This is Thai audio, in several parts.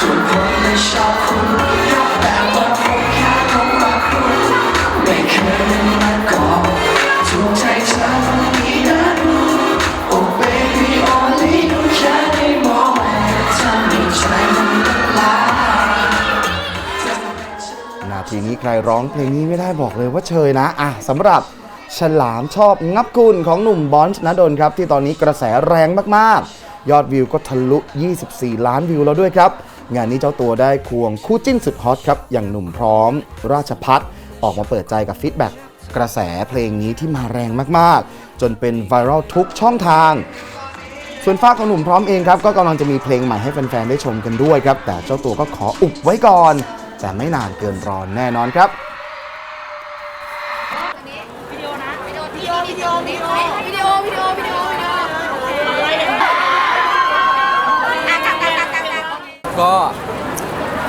ส่วนคนไม่ชอบคุณแบบว่าผมแค่หลงรักคุณไม่เคยมาก่อนถูกใจเธอคนนี้นะโอ้ baby only you แค่ได้มองทำให้ใจมันละลายนาทีนี้ใครร้องเพลงนี้ไม่ได้บอกเลยว่าเชยนะอะสำหรับฉลามชอบงับกุลของหนุ่มบอนช์นดลครับ ที่ตอนนี้กระแสแรงมากๆ ยอดวิวก็ทะลุ 24 ล้านวิวแล้วด้วยครับ งานนี้เจ้าตัวได้ควงคู่จิ้นสุดฮอตครับ อย่างหนุ่มพร้อม ราชพัฒน์ออกมาเปิดใจกับฟีดแบ็กกระแสเพลงนี้ที่มาแรงมากๆ จนเป็นไวรัลทุกช่องทาง ส่วนฟ้าของหนุ่มพร้อมเองครับก็กำลังจะมีเพลงใหม่ให้แฟนๆได้ชมกันด้วยครับ แต่เจ้าตัวก็ขออุบไว้ก่อน แต่ไม่นานเกินรอแน่นอนครับวิดีโอนะวิดีโอวิดีโอวิดีโอวิดีโอวิดีโอ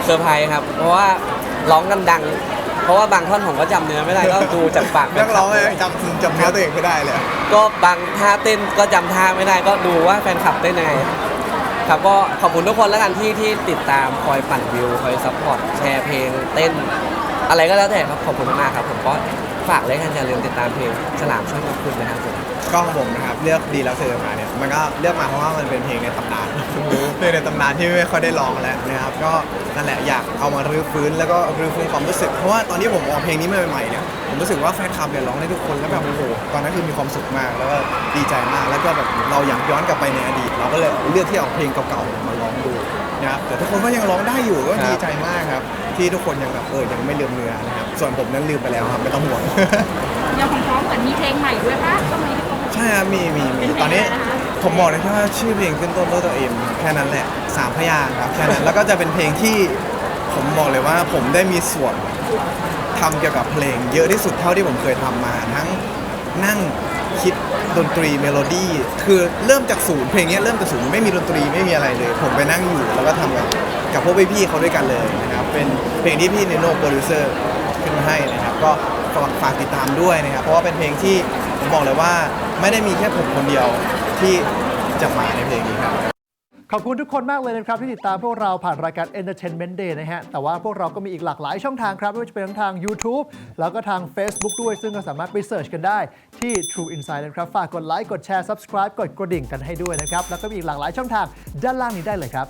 ซอร์ไพรส์ครับ เพราะว่าร้องกันดัง เพราะว่าบางท่อนผมก็จำเนื้อไม่ได้ก็ดูจากปากนักร้องเลยจำจำเนื้อตัวเองไม่ได้เลย ก็บางท่าเต้นก็จำท่าไม่ได้ก็ดูว่าแฟนคลับเต้นยังไงครับก็ขอบคุณทุกคนแล้วกันที่ที่ติดตามคอยปั่นวิวคอยซัพพอร์ตแชร์เพลงเต้น อะไรก็แล้วแต่ครับขอบคุณมากๆครับผมก็ ฝากเลยกันอย่าลืมติดตามเพลงฉลามชอบขอบคุณนะครับผมก็ของผมนะครับเลือกดีแล้วเธอมาเนี่ยมันก็เลือกมาเพราะว่ามันเป็นเพลงในตำนานเพลงในตำนานที่ไม่ค่อยได้ร้องแล้วนะครับก็นั่นแหละอยากเอามารื้อฟื้นแล้วก็รื้อฟื้นความรู้สึกเพราะว่าตอนที่ผมออกเพลงนี้มาใหม่ๆเนี่ยผมรู้สึกว่าแฟนคลับเนี่ยร้องได้ทุกคนแล้วแบบโอ้โหตอนนั้นคือมีความสุขมากแล้วก็ดีใจมากแล้วก็แบบเราอยากย้อนกลับไปในอดีต เราก็เลยเลือกที่เอาเพลงเก่าๆมาร้องดูนะครับแต่ทุกคนก็ยังร้องได้อยู่ก็ดีใจมากครับที่ทุกคนยังแบบเออยังไม่ลืมเนื้อนะครับ ส่วนผมนั้นลืมไปแล้วครับไม่ต้องห่วงอย่างของพร้อมเหมือนมีเพลงใหม่ด้วยป่ะทำไมที่เขาใช่ครับมีมีมีเป็นเพลงตอนนี้อะไรนะคะผมบอกเลยแค่ว่าชื่อเพลงขึ้นต้นด้วยตัวเอ็มแค่นั้นแหละสามพยางค์ครับแค่นั้นแล้วก็จะเป็นเพลงที่ผมบอกเลยว่าผมได้มีส่วนทำเกี่ยวกับเพลง เยอะที่สุดเท่าที่ผมเคยทำมาทั้งนั่งคิดดนตรีเมโลดี้คือเริ่มจากศูนย์เพลงนี้เริ่มจากศูนย์ไม่มีดนตรีไม่มีอะไรเลย ผมไปนั่งอยู่แล้วก็ทำกับกับพวกพี่ๆเขาด้วยกันเลยนะครับเป็นเพลงที่พี่เนโน่โปรดิวเซอร์ ขึ้นมาให้นะครับ ก็ฝากติดตามด้วยนะครับ เพราะว่าเป็นเพลงที่ผมบอกเลยว่าไม่ได้มีแค่ผมคนเดียวที่จะมาในเพลงนี้ครับ ขอบคุณทุกคนมากเลยนะครับ ที่ติดตามพวกเราผ่านรายการ Entertainment Day นะฮะ แต่ว่าพวกเราก็มีอีกหลากหลายช่องทางครับ ไม่ว่าจะเป็นทั้งทาง YouTube แล้วก็ทาง Facebook ด้วย ซึ่งก็สามารถไปเสิร์ชกันได้ที่ True Insight นะครับ ฝากกดไลค์ กดแชร์ Subscribe กดกระดิ่งกันให้ด้วยนะครับ แล้วก็มีอีกหลากหลายช่องทางด้านล่างนี้ได้เลยครับ